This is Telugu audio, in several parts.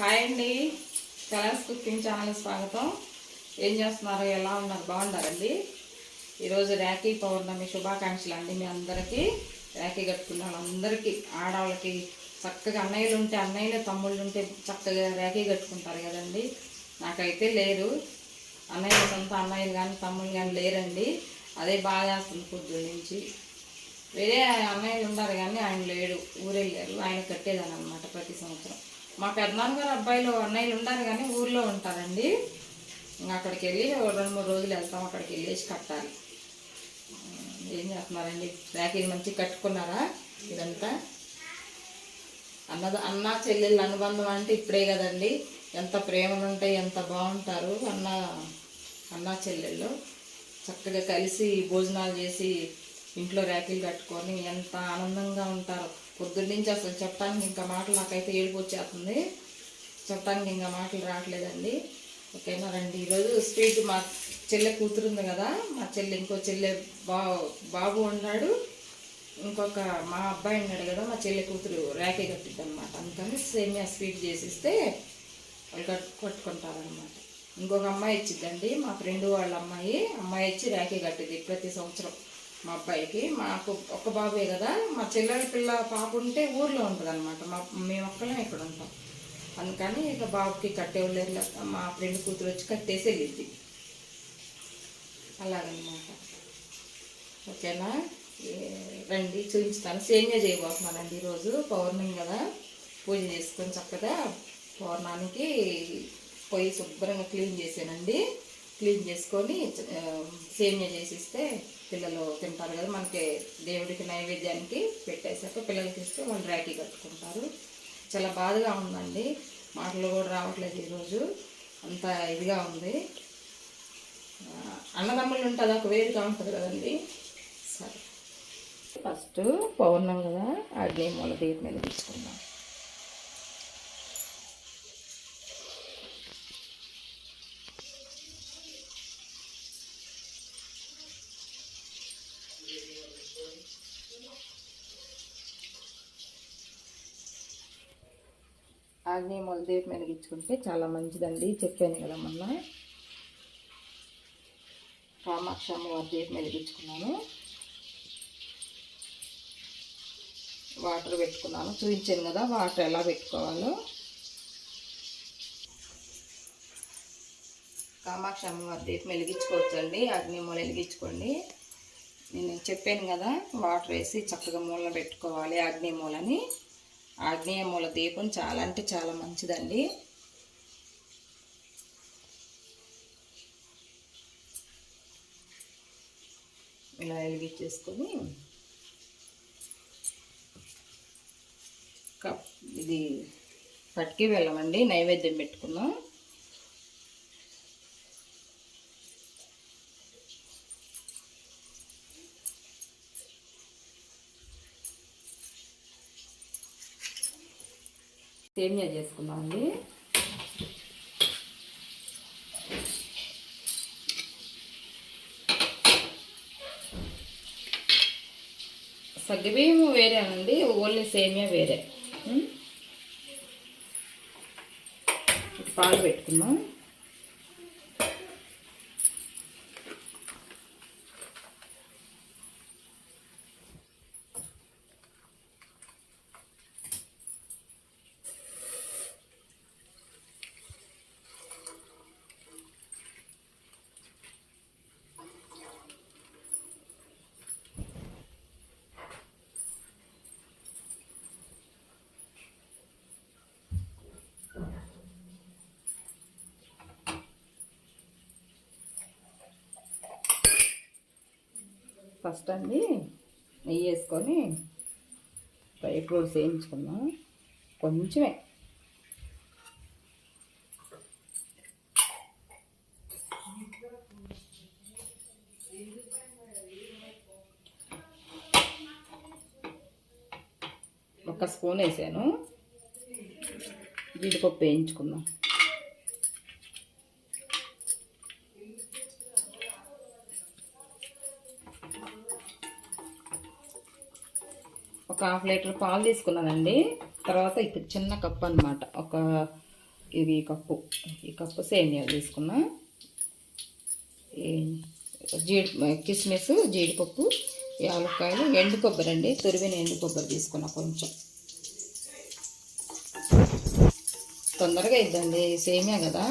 హాయ్ అండి. కలర్స్ కుకింగ్ ఛానల్ స్వాగతం. ఏం చేస్తున్నారు? ఎలా ఉన్నారు? బాగున్నారండి? ఈరోజు ర్యాకీ పౌర్ణమి శుభాకాంక్షలు అండి మీ అందరికీ. ర్యాకీ కట్టుకున్న వాళ్ళందరికీ ఆడవాళ్ళకి చక్కగా అన్నయ్యలు ఉంటే అన్నయ్యలు తమ్ముళ్ళు ఉంటే చక్కగా ర్యాకీ కట్టుకుంటారు కదండి. నాకైతే లేరు. అన్నయ్యలు సొంత అన్నయ్యలు కానీ తమ్ముళ్ళు కానీ లేరండి. అదే బాగా చేస్తుంది పొద్దున్న నుంచి. వేరే అన్నయ్యలు ఉన్నారు కానీ ఆయన లేడు ఊరెళ్ళారు. ఆయన కట్టేదాన్ని అనమాట ప్రతి సంవత్సరం. మా పెద్దనాన్నగారు అబ్బాయిలు అన్నయ్యలు ఉండాలి కానీ ఊర్లో ఉంటారండి. అక్కడికి వెళ్ళి రెండు మూడు రోజులు వెళ్తాం అక్కడికి వెళ్ళేసి కట్టాలి. ఏం చేస్తున్నారండి? ర్యాకీలు మంచిగా కట్టుకున్నారా ఇదంతా? అన్నద అన్న చెల్లెళ్ళ అనుబంధం అంటే ఇప్పుడే కదండి. ఎంత ప్రేమలు ఉంటాయి ఎంత బాగుంటారు అన్న అన్న చెల్లెళ్ళు. చక్కగా కలిసి భోజనాలు చేసి ఇంట్లో ర్యాకీలు కట్టుకొని ఎంత ఆనందంగా ఉంటారు. పొద్దున్న నుంచి అసలు చెప్పడానికి ఇంకా మాటలు నాకైతే ఏడుపు వచ్చేస్తుంది. చెప్పడానికి ఇంకా మాటలు రావట్లేదండి. ఓకేనా రండి. ఈరోజు స్వీట్ మా చెల్లె కూతురుంది కదా మా చెల్లె ఇంకో చెల్లె బా బాబు ఉన్నాడు. ఇంకొక మా అబ్బాయి ఉన్నాడు కదా మా చెల్లె కూతురు ర్యాకే కట్టిద్ది అనమాట అందుకని సేమియా స్వీట్ చేసిస్తే వాళ్ళు కట్టు కట్టుకుంటారనమాట ఇంకొక అమ్మాయి ఇచ్చిద్దండి మా ఫ్రెండ్ వాళ్ళ అమ్మాయి. అమ్మాయి ఇచ్చి ర్యాకే కట్టింది ప్రతి సంవత్సరం. మా అబ్బాయికి. మాకు ఒక్క బాబే కదా. మా చెల్లెల పిల్ల పాప ఉంటే ఊర్లో ఉంటుంది అనమాట మా మేము ఒక్కళ్ళం ఇక్కడ ఉంటాం. అందుకని ఇక బాబుకి కట్టేవాళ్ళు మా ఫ్రెండ్ కూతురు వచ్చి కట్టేసి వెళ్ళిద్ది అలాగనమాట. ఓకేనా? రండి చూపిస్తాను. సేమియా చేయబోతున్నానండి ఈరోజు. పౌర్ణమి కదా. పూజ చేసుకొని చక్కగా పౌర్ణానికి పొయ్యి శుభ్రంగా క్లీన్ చేసానండి క్లీన్ చేసుకొని సేమ్య సేమియా చేసిస్తే పిల్లలు తింటారు కదా మనకి దేవుడికి నైవేద్యానికి పెట్టేశాక పిల్లలకి ఇస్తే వాళ్ళు ర్యాకీ కట్టుకుంటారు. చాలా బాధగా ఉందండి. మాటలు కూడా రావట్లేదు ఈరోజు. అంత ఇదిగా ఉంది. అన్నదమ్ములు ఉంటుంది? ఒక వేరుగా ఉంటుంది కదండి. సరే. ఫస్ట్ పౌర్ణం కదా అగ్ని మూల దీని మీద తీసుకుందాం. ఆగ్నేయ మూల మెరిగించుకుంటే వెలిగించుకుంటే చాలా మంచిదండి. చెప్పాను కదా మొన్న. కామాక్షి అమ్మవారి దీపం వెలిగించుకున్నాను వాటర్ పెట్టుకున్నాను. చూపించాను కదా వాటర్ ఎలా పెట్టుకోవాలో. కామాక్షి అమ్మవారి దీపం వెలిగించుకోవచ్చండి. అగ్ని వెలిగించుకోండి. నేను చెప్పాను కదా వాటర్ వేసి చక్కగా మూలన పెట్టుకోవాలి ఆగ్నేయ మూలని. ఆగ్నేయ మూల దీపం చాలా అంటే చాలా మంచిదండి. ఇలా వెలిగించేసుకొని కప్ ఇది పట్టుకి వెళ్ళమండి నైవేద్యం పెట్టుకుందాం సేమియా చేసుకుందాం అండి సగ్గుబియ్యం వేరే అండి ఓన్లీ సేమియా వేరే. పాలు పెట్టుకుందాం. ఫస్ట్ అండి నెయ్యి వేసుకొని డ్రై ఫ్రూట్స్ వేయించుకుందాం కొంచెమే. ఒక స్పూన్ వేసాను. జీడిపప్పు వేయించుకుందాం. ఒక హాఫ్ లీటర్ పాలు తీసుకున్నానండి. తర్వాత ఇప్పుడు చిన్న కప్పు అన్నమాట. ఒక ఇది ఈ కప్పు. ఈ కప్పు సేమియాలు తీసుకున్నా. జీడి కిస్మిస్ జీడిపప్పు యాలక్కాయలు ఎండు కొబ్బరి అండి. తురివిన ఎండు కొబ్బరి తీసుకున్నా కొంచెం. తొందరగా ఇద్దండి సేమియా కదా.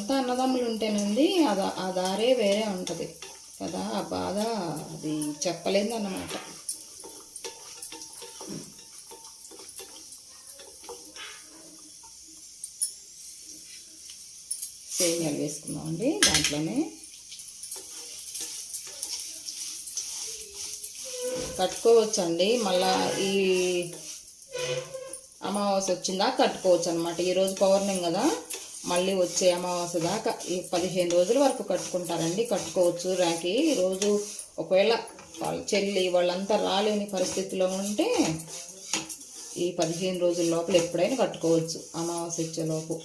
సొంత అన్నదమ్ములు ఉంటేనండి అది ఆ దారే వేరే ఉంటుంది. కదా ఆ బాధ అది చెప్పలేదు అన్నమాట సేమియాలు వేసుకున్నామండి దాంట్లోనే. కట్టుకోవచ్చండి. మళ్ళా ఈ అమావాస్య వచ్చిందా కట్టుకోవచ్చు అనమాట ఈరోజు పౌర్ణమి కదా. మళ్ళీ వచ్చే అమావాస్య దాకా ఈ పదిహేను రోజుల వరకు కట్టుకుంటారండి. కట్టుకోవచ్చు రాకి రోజు ఒకవేళ వాళ్ళ చెల్లి వాళ్ళంతా రాలేని పరిస్థితిలో ఉంటే ఈ పదిహేను రోజుల లోపల ఎప్పుడైనా కట్టుకోవచ్చు అమావాస్య వచ్చే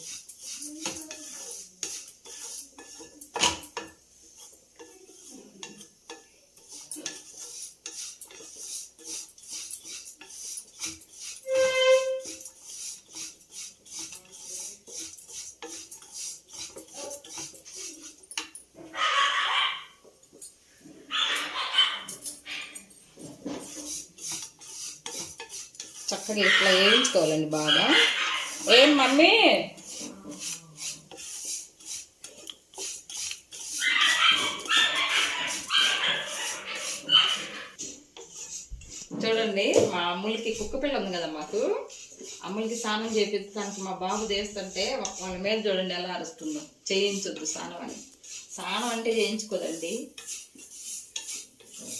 చక్కగా ఇట్లా వేయించుకోవాలండి బాగా. ఏం మమ్మీ? చూడండి మా అమ్ములకి కుక్క పిల్ల ఉంది కదా మాకు. అమ్ములకి స్నానం చేపించడానికి మా బాబు చేస్తుంటే వాళ్ళ మీద చూడండి ఎలా అరుస్తుందో. చేయించొద్దు స్నానం అని. స్నానం అంటే చేయించుకోదండి.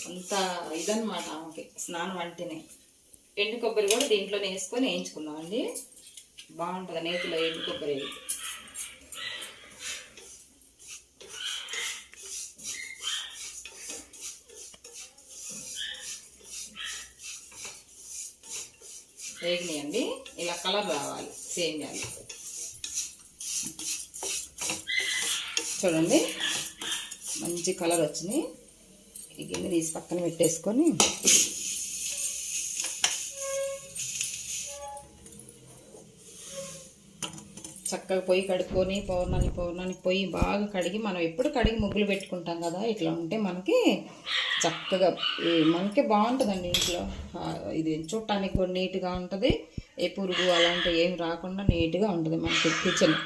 అంత ఇదన్నమాట ఆమెకి స్నానం అంటేనే. ఎండు కొబ్బరి కూడా దీంట్లోనే వేసుకొని వేయించుకున్నాం అండి బాగుంటుంది నేతిలో ఎండు కొబ్బరి వేగినాయండి. ఇలా కలర్ రావాలి సేమియాలు చూడండి మంచి కలర్ వచ్చినాయి ఈ గిన్నె తీసి పక్కన పెట్టేసుకొని చక్కగా పొయ్యి కడుక్కొని పౌర్ణానికి పౌర్ణానికి పొయ్యి బాగా కడిగి మనం ఎప్పుడు కడిగి ముగ్గులు పెట్టుకుంటాం కదా ఇట్లా ఉంటే మనకి చక్కగా మనకి బాగుంటుందండి ఇంట్లో. ఇది చూడటానికి కూడా నీట్గా ఉంటుంది. ఏ పురుగు అలాంటివి ఏమి రాకుండా నీట్గా ఉంటుంది మనకి కిచెన్.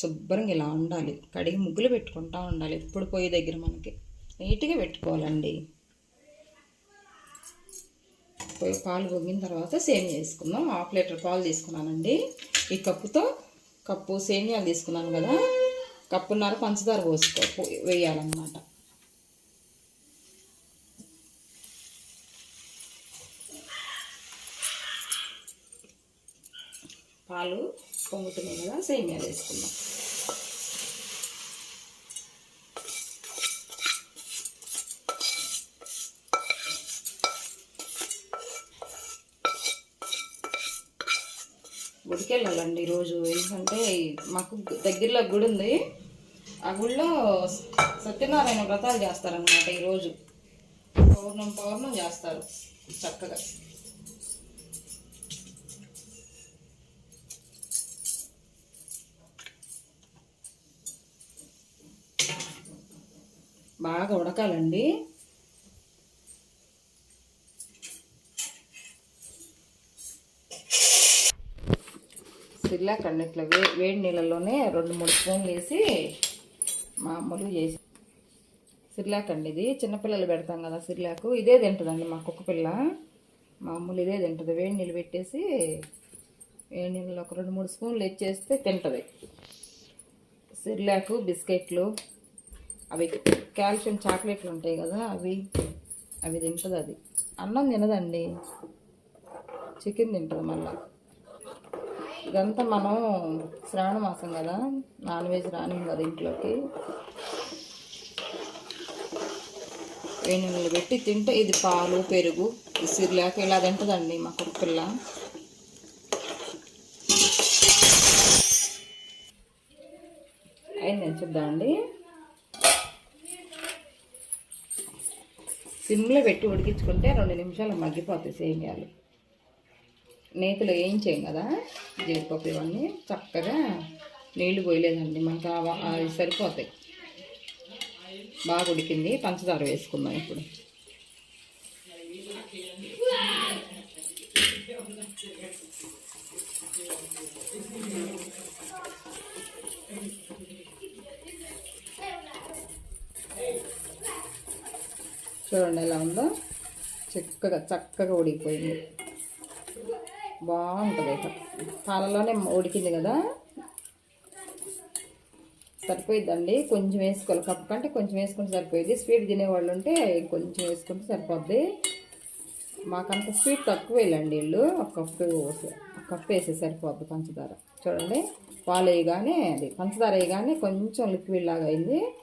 శుభ్రంగా ఇలా ఉండాలి. కడిగి ముగ్గులు పెట్టుకుంటా ఉండాలి. ఎప్పుడు పొయ్యి దగ్గర మనకి నీట్గా పెట్టుకోవాలండి. పాలు పొంగిన తర్వాత సేమ్ చేసుకుందాం హాఫ్ లీటర్ పాలు తీసుకున్నానండి. ఈ కప్పుతో కప్పు సేమియాలు తీసుకున్నాను కదా. కప్పున్నర పంచదార పోసుకో వేయాలన్నమాట. పాలు పొంగుతున్నాయి కదా సేమియాలు వేసుకుందాం గుడికి వెళ్ళాలండి ఈరోజు ఎందుకంటే మాకు దగ్గరలో గుడి ఉంది. ఆ గుడిలో సత్యనారాయణ వ్రతాలు చేస్తారనమాట ఈరోజు పౌర్ణం పౌర్ణం చేస్తారు చక్కగా. బాగా ఉడకాలండి. సిర్లాక్ అండి ఇట్లా వే వేడి నీళ్ళలోనే రెండు మూడు స్పూన్లు వేసి మామూలుగా చేసి సిర్లాక్ అండి ఇది. చిన్నపిల్లలు పెడతాం కదా సిర్లాకు. ఇదే తింటుందండి మా కుక్క పిల్ల. మామూలు ఇదే తింటుంది. వేడి నీళ్ళు పెట్టేసి వేడి నీళ్ళలో ఒక రెండు మూడు స్పూన్లు ఇచ్చేస్తే తింటుంది. సిర్లాకు బిస్కెట్లు అవి కాల్షియం చాక్లెట్లు ఉంటాయి కదా అవి అవి తింటుంది అది. అన్నం తినదండి. చికెన్ తింటుంది మళ్ళీ. ఇదంతా మనం శ్రావణ మాసం కదా. నాన్ వెజ్ రాని కదా ఇంట్లోకి. వేణులు పెట్టి తింటే ఇది పాలు పెరుగు ఇసిరిలేక ఇలా తింటుందండి మా కుక్క అయింది చూద్దామండి సిమ్లో పెట్టి ఉడికించుకుంటే రెండు నిమిషాలు మగ్గిపోతాయి సేమియాలు. నేతిలో ఏం కదా? జీడిపప్పు ఇవన్నీ చక్కగా నీళ్ళు పోయలేదండి. మనకు అవి సరిపోతాయి. బాగా ఉడికింది. పంచదార వేసుకుందాం ఇప్పుడు. చూడండి ఎలా ఉందో. చక్కగా చక్కగా ఉడికిపోయింది. బాగుంటుంది. పాలలోనే ఉడికింది కదా? సరిపోయిద్దండి. కొంచెం వేసుకోవాలి. కప్పు కంటే కొంచెం వేసుకుంటే సరిపోయింది స్వీట్ తినేవాళ్ళు ఉంటే కొంచెం వేసుకుంటే సరిపోద్ది. మాకంత స్వీట్ తక్కువ వేయాలండి వీళ్ళు ఒక కప్పు ఒక కప్పు వేసే సరిపోద్ది పంచదార. చూడండి. పాలు వేయగానే అది పంచదార వేయగానే కొంచెం లిక్విడ్ లాగా అయింది.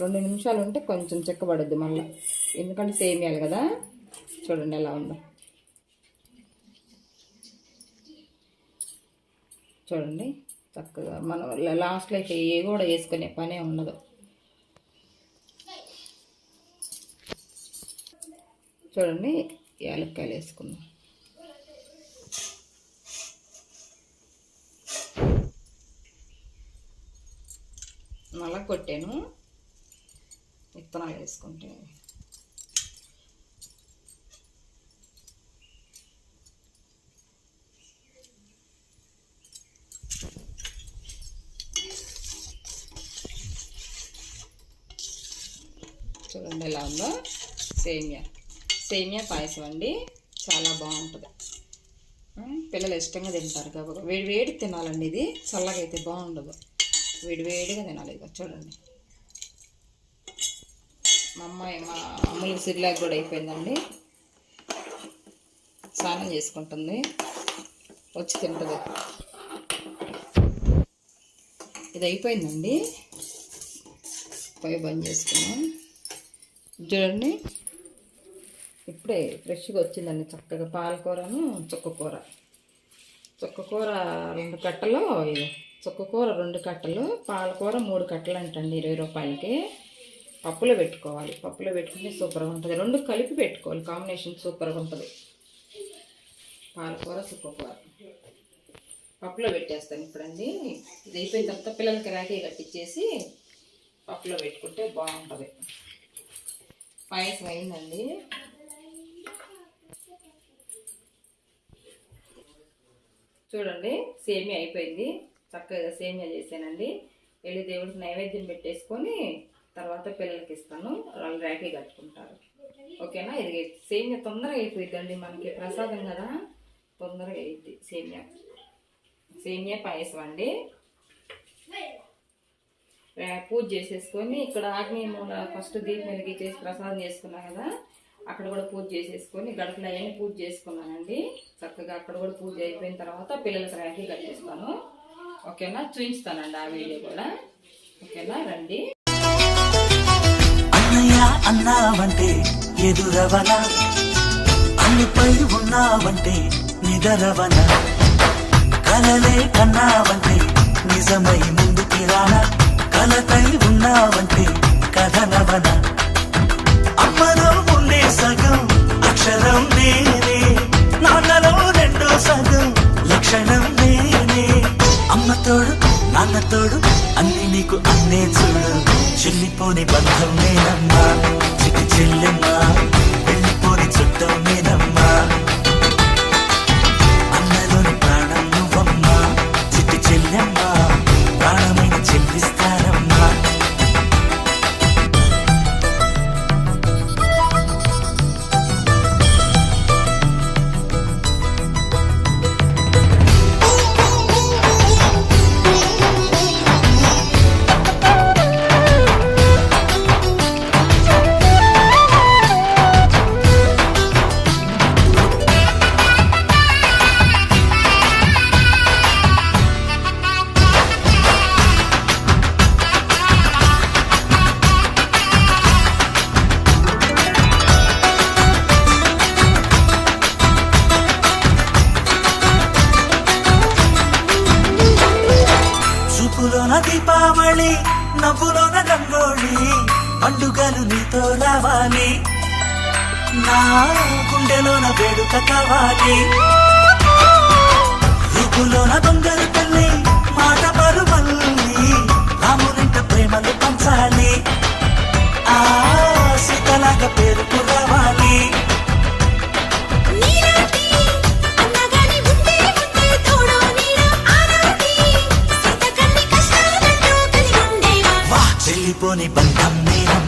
రెండు నిమిషాలు ఉంటే కొంచెం చెక్కబడుద్ది మళ్ళీ. ఎందుకంటే సేమియాలి కదా. చూడండి ఎలా ఉందో. చూడండి చక్కగా మనం లాస్ట్లో అయితే ఏ కూడా వేసుకునే పనే ఉండదు. చూడండి యాలక్కాయలు వేసుకుందాం. నల్ల కొట్టాను విత్తనాలు వేసుకుంటే చూడండి ఎలా ఉందో? సేమియా. సేమియా పాయసం అండి. చాలా బాగుంటుంది. పిల్లలు ఇష్టంగా తింటారు కాబట్టి వేడి వేడి తినాలండి ఇది. చల్లగా అయితే బాగుండదు. వేడి వేడిగా తినాలి ఇక చూడండి. మా అమ్మాయి మా అమ్ములకి సిరిలాక్ కూడా అయిపోయిందండి. స్నానం చేసుకుంటుంది. వచ్చి తింటుంది. ఇది అయిపోయిందండి. పొయ్యి బంద్ చేసుకున్నాం చూడండి. ఇప్పుడే ఫ్రెష్గా వచ్చిందండి చక్కగా పాలకూరను చుక్కకూర. చుక్కకూర రెండు కట్టలు చుక్కకూర రెండు కట్టలు పాలకూర మూడు కట్టలు అంటండి ఇరవై రూపాయలకి. పప్పులో పెట్టుకోవాలి. పప్పులో పెట్టుకుంటే సూపర్గా ఉంటుంది. రెండు కలిపి పెట్టుకోవాలి. కాంబినేషన్ సూపర్గా ఉంటుంది. పాలకూర చుక్కకూర. పప్పులో పెట్టేస్తాను ఇప్పుడండి. ఇది అయిపోయిన తర్వాత పిల్లలకి రాఖీ కట్టించేసి పప్పులో పెట్టుకుంటే బాగుంటుంది. పాయసం అయిందండి. చూడండి సేమియా అయిపోయింది. చక్కగా సేమియా చేశానండి. వెళ్ళి దేవుడికి నైవేద్యం పెట్టేసుకొని తర్వాత పిల్లలకి ఇస్తాను. వాళ్ళు ర్యాకీ కట్టుకుంటారు. ఓకేనా? ఇది సేమియా తొందరగా అయిపోయిద్దండి మనకి. ప్రసాదం కదా? తొందరగా అయిద్ది సేమియా. సేమియా పాయసం అండి. పూజ చేసేసుకొని ఇక్కడ ఆగ్నేయ మూల ఫస్ట్ దీపం వెలిగించేసి ప్రసాదం చేసుకున్నా కదా అక్కడ కూడా పూజ చేసేసుకొని గడపలు అవన్నీ పూజ చేసుకున్నానండి. చక్కగా అక్కడ కూడా పూజ అయిపోయిన తర్వాత పిల్లలకి రాఖీ కట్టేస్తాను. ఓకేనా? చూపిస్తానండి ఆ వీడియో కూడా. ఓకేనా? రండి. అన్నయ్య అన్నావంటే ఎదురవన? అన్నిపై ఉన్నావంటే నిదరవన? కలలే కన్నావంటే నిజమై ముందుకి రానా కలతై ఉన్నావంటే కథ నవన. అమ్మలో ఉండే సగం అక్షరం నేనే. నాన్నలో రెండో సగం లక్షణం నేనే. అమ్మ తోడు నాన్న తోడు అన్ని నీకు అన్నే చూడు. చెల్లిపోని బంధం నేనమ్మా చిటి చెల్లెమ్మా. వెళ్ళిపోని చుట్టం నేనమ్మా. నవ్వులోన రంగోళి పండుగలు నీతో రావాలి. నా గుండెలోన వేడుక కావాలి. రూపులోన దొంగలు తల్లి మాట పరుమల్లి రామునింట ప్రేమలు పంచాలి. ఆ సీతలాగా పేరుకు రావాలి. బంధం నేనమ్మా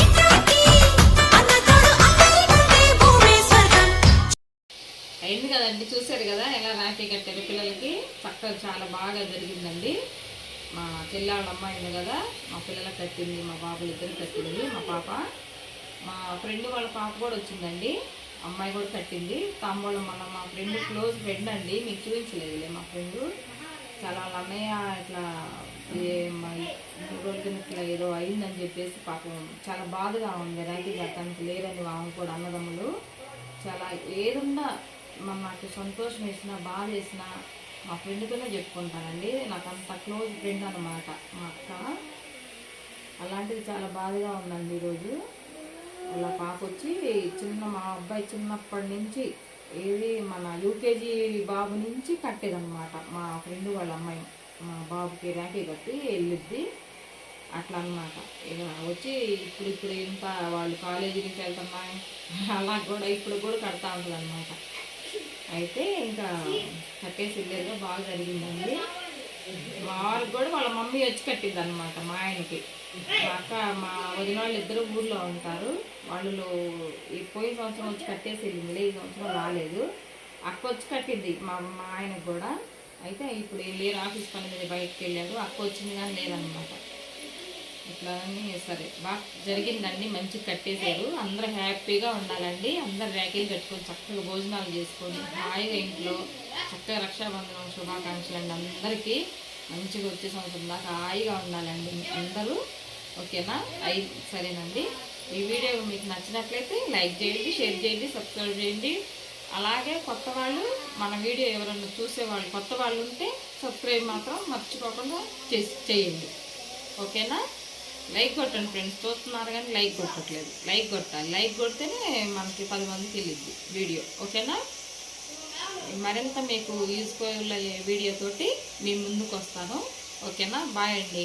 ఇట్లాంటి అన్నతోడు అందరికంటే భూమే స్వర్గం. అయింది కదండి చూశారు కదా ఎలా రాఖీ కట్టారు పిల్లలకి? చక్కగా చాలా బాగా జరిగిందండి. మా చెల్లాళ్ళ అమ్మాయి ఉంది కదా మా పిల్లలకు కట్టింది మా బాబులు ఇద్దరు కట్టింది మా పాప. మా ఫ్రెండ్ వాళ్ళ పాప కూడా వచ్చిందండి. అమ్మాయి కూడా కట్టింది. తాంబూలం మన మా ఫ్రెండ్ క్లోజ్ ఫ్రెండ్ అండి మీకు చూపించలేదులే మా ఫ్రెండ్. చాలా అన్నయ్య ఇట్లా ఏ మా మూడు రోజుల కింద ఇట్లా ఏదో అయిందని చెప్పేసి పాపం చాలా బాధగా ఉంది. రైతు కట్టడానికి లేరని ఆమె కూడా అన్నదమ్ములు. చాలా ఏదున్నా మా నాకు సంతోషం వేసినా బాధ వేసినా మా ఫ్రెండ్తోనే చెప్పుకుంటానండి. నాకు అంత క్లోజ్ ఫ్రెండ్ అన్నమాట మా అక్క. అలాంటిది చాలా బాధగా ఉందండి ఈరోజు. అలా పాప వచ్చి చిన్న మా అబ్బాయి చిన్నప్పటి నుంచి ఏది మన యూకేజీ బాబు నుంచి కట్టేదన్నమాట. మా ఫ్రెండ్ వాళ్ళ అమ్మాయి మా బాబుకి ర్యాకీ కట్టి వెళ్ళిద్ది. అట్లా అన్నమాట ఇక వచ్చి ఇప్పుడు ఇప్పుడు ఇంత వాళ్ళు కాలేజీ నుంచి వెళ్తున్నా అలా కూడా ఇప్పుడు కూడా కడతా ఉంటుంది అనమాట అయితే ఇంకా కట్టేసి వెళ్ళేదో బాగా జరిగిందండి. వాళ్ళకి కూడా వాళ్ళ మమ్మీ వచ్చి కట్టింది అనమాట మా ఆయనకి. మా అక్క మా వదిన వాళ్ళు ఇద్దరు ఊర్లో ఉంటారు. వాళ్ళు ఈ పోయిన సంవత్సరం వచ్చి కట్టేసి వెళ్ళింది ఈ సంవత్సరం రాలేదు. అక్క వచ్చి కట్టింది మా మా ఆయనకు కూడా. అయితే ఇప్పుడు లేరు ఆఫీస్ పని మీద బయటకు వెళ్ళారు. అక్క వచ్చింది కానీ లేదనమాట ఇట్లా అని సరే. బాగా జరిగిందండి మంచిగా కట్టేశారు. అందరూ హ్యాపీగా ఉండాలండి. అందరు ర్యాకీలు కట్టుకొని చక్కగా భోజనాలు చేసుకొని హాయిగా ఇంట్లో చక్కగా రక్షాబంధనం శుభాకాంక్షలు అండి. అందరికీ మంచిగా వచ్చే సంవత్సరం దాకా హాయిగా ఉండాలండి అందరూ. ఓకేనా? అయి సరేనండి. ఈ వీడియో మీకు నచ్చినట్లయితే లైక్ చేయండి షేర్ చేయండి సబ్స్క్రైబ్ చేయండి. అలాగే కొత్త వాళ్ళు మన వీడియో ఎవరైనా చూసేవాళ్ళు కొత్త వాళ్ళు ఉంటే సబ్స్క్రైబ్ మాత్రం మర్చిపోకుండా చేయండి. ఓకేనా? లైక్ కొట్టండి ఫ్రెండ్స్. చూస్తున్నారు కానీ లైక్ కొట్టట్లేదు. లైక్ కొట్టాలి. లైక్ కొడితేనే మనకి పది మందికి వెళ్ళిద్ది వీడియో. ఓకేనా? మరింత మీకు యూజ్ఫుల్ అయ్యే వీడియోతోటి మీ ముందుకు వస్తాను ఓకేనా బాయ్ అండి.